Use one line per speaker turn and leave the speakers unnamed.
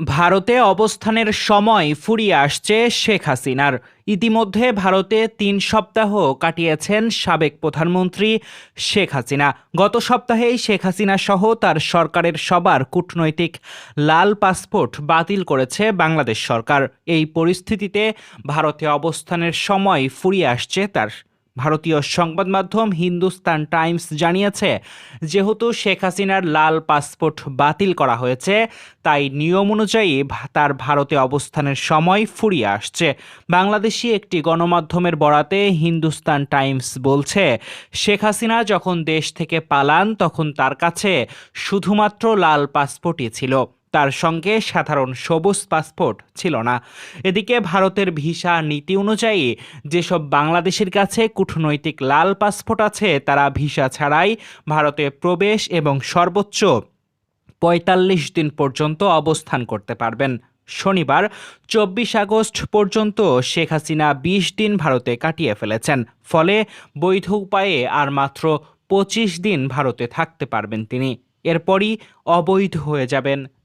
ভারতে অবস্থানের সময় ফুরিয়ে আসছে শেখ হাসিনার। ইতিমধ্যে ভারতে তিন সপ্তাহ কাটিয়েছেন সাবেক প্রধানমন্ত্রী শেখ হাসিনা। গত সপ্তাহেই শেখ হাসিনা সহ তার সরকারের সবার কূটনৈতিক লাল পাসপোর্ট বাতিল করেছে বাংলাদেশ সরকার। এই পরিস্থিতিতে ভারতে অবস্থানের সময় ফুরিয়ে আসছে তার ভারতীয় সংবাদ মাধ্যম হিন্দুস্তান টাইমস জানিয়েছে, যেহেতু শেখ হাসিনার লাল পাসপোর্ট বাতিল করা হয়েছে, তাই নিয়ম অনুযায়ী তার ভারতে অবস্থানের সময় ফুরিয়ে আসছে। বাংলাদেশি একটি গণমাধ্যমের বরাতে হিন্দুস্তান টাইমস বলছে, শেখ হাসিনা যখন দেশ থেকে পালান, তখন তার কাছে শুধুমাত্র লাল পাসপোর্টই ছিল। তার সঙ্গে সাধারণ সবুজ পাসপোর্ট ছিল না। এদিকে ভারতের ভিসা নীতি অনুযায়ী যেসব বাংলাদেশের কাছে কূটনৈতিক লাল পাসপোর্ট আছে, তারা ভিসা ছাড়াই ভারতে প্রবেশ এবং সর্বোচ্চ পঁয়তাল্লিশ দিন পর্যন্ত অবস্থান করতে পারবেন। শনিবার, চব্বিশ আগস্ট পর্যন্ত শেখ হাসিনা বিশ দিন ভারতে কাটিয়ে ফেলেছেন। ফলে বৈধ উপায়ে আর মাত্র পঁচিশ দিন ভারতে থাকতে পারবেন তিনি। এরপরই অবৈধ হয়ে যাবেন।